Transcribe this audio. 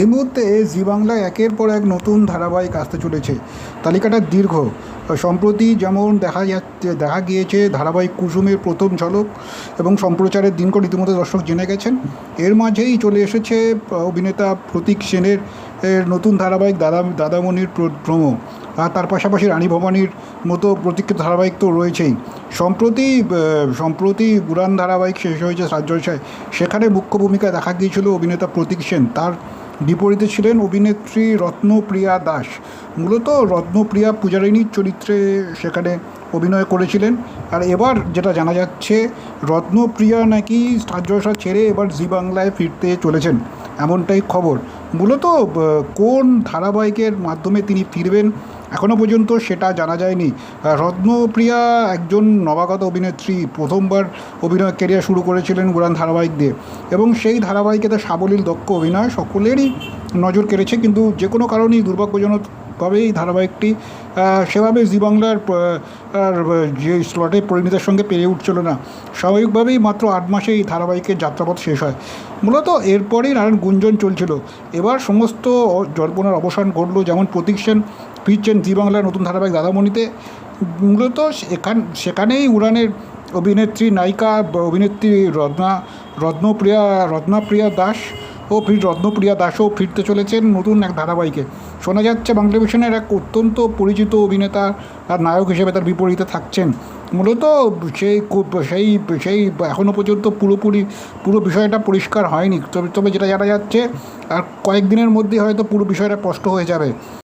এই মুহূর্তে জি বাংলায় একের পর এক নতুন ধারাবাহিক আসতে চলেছে। তালিকাটা দীর্ঘ। সম্প্রতি যেমন দেখা যাচ্ছে, দেখা গিয়েছে ধারাবাহিক কুসুমের প্রথম ঝলক এবং সম্প্রচারের দিনকর রীতিমতো দর্শক জেনে গেছেন। এর মাঝেই চলে এসেছে অভিনেতা প্রতীক সেনের নতুন ধারাবাহিক দাদা, দাদামণির প্রমো। আর তার পাশাপাশি রানী ভবানীর মতো প্রতীক্ষিত ধারাবাহিক তো রয়েছেই। সম্প্রতি সম্প্রতি উড়ান ধারাবাহিক শেষ হয়েছে সাজলসায় সেখানে মুখ্য ভূমিকা দেখা গিয়েছিল অভিনেতা প্রতীক সেন। তার বিপরীতে ছিলেন অভিনেত্রী রত্নপ্রিয়া দাস। মূলত রত্নপ্রিয়া পূজারিণীর চরিত্রে সেখানে অভিনয় করেছিলেন। আর এবার যেটা জানা যাচ্ছে, রত্নপ্রিয়া নাকি স্টার জলসা ছেড়ে এবার জি বাংলায় ফিরতে চলেছেন, এমনটাই খবর। মূলত কোন ধারাবাহিকের মাধ্যমে তিনি ফিরবেন এখনও পর্যন্ত সেটা জানা যায়নি। রত্নপ্রিয়া একজন নবাগত অভিনেত্রী, প্রথমবার অভিনয় ক্যারিয়ার শুরু করেছিলেন গুরান ধারাবাহিক দিয়ে এবং সেই ধারাবাহিকে সাবলীল দক্ষ অভিনয় সকলেরই নজর কেড়েছে, কিন্তু যে কোনো কারণেই দুর্ভাগ্যজনকভাবে এই ধারাবাহিকটি সেভাবে জি বাংলার যে স্লটে পরিণীতার সঙ্গে পেরে উঠছিল না। স্বাভাবিকভাবেই মাত্র আট মাসে এই ধারাবাহিকের যাত্রাপথ শেষ হয়। মূলত এরপরেই নানান গুঞ্জন চলছিল। এবার সমস্ত জল্পনার অবসান ঘটলো যেমন প্রতীক সেন ফিরছেন জি বাংলার নতুন ধারাবাহিক দাদামণিতে। মূলত সেখান, সেখানেই উড়ানের অভিনেত্রী নায়িকা অভিনেত্রী রত্না, রত্নপ্রিয়া, রত্নাপ্রিয়া দাস ও ফির রত্নপ্রিয়া দাসও ফিরতে চলেছেন নতুন এক ধারাবাহিকে। শোনা যাচ্ছে বাংলাদেশের এক অত্যন্ত পরিচিত অভিনেতা আর নায়ক হিসেবে তার বিপরীতে থাকছেন। মূলত সেই সেই সেই এখনও পর্যন্ত পুরোপুরি, পুরো বিষয়টা পরিষ্কার হয়নি। তবে তবে যেটা জানা যাচ্ছে, আর কয়েকদিনের মধ্যেই হয়তো পুরো বিষয়টা স্পষ্ট হয়ে যাবে।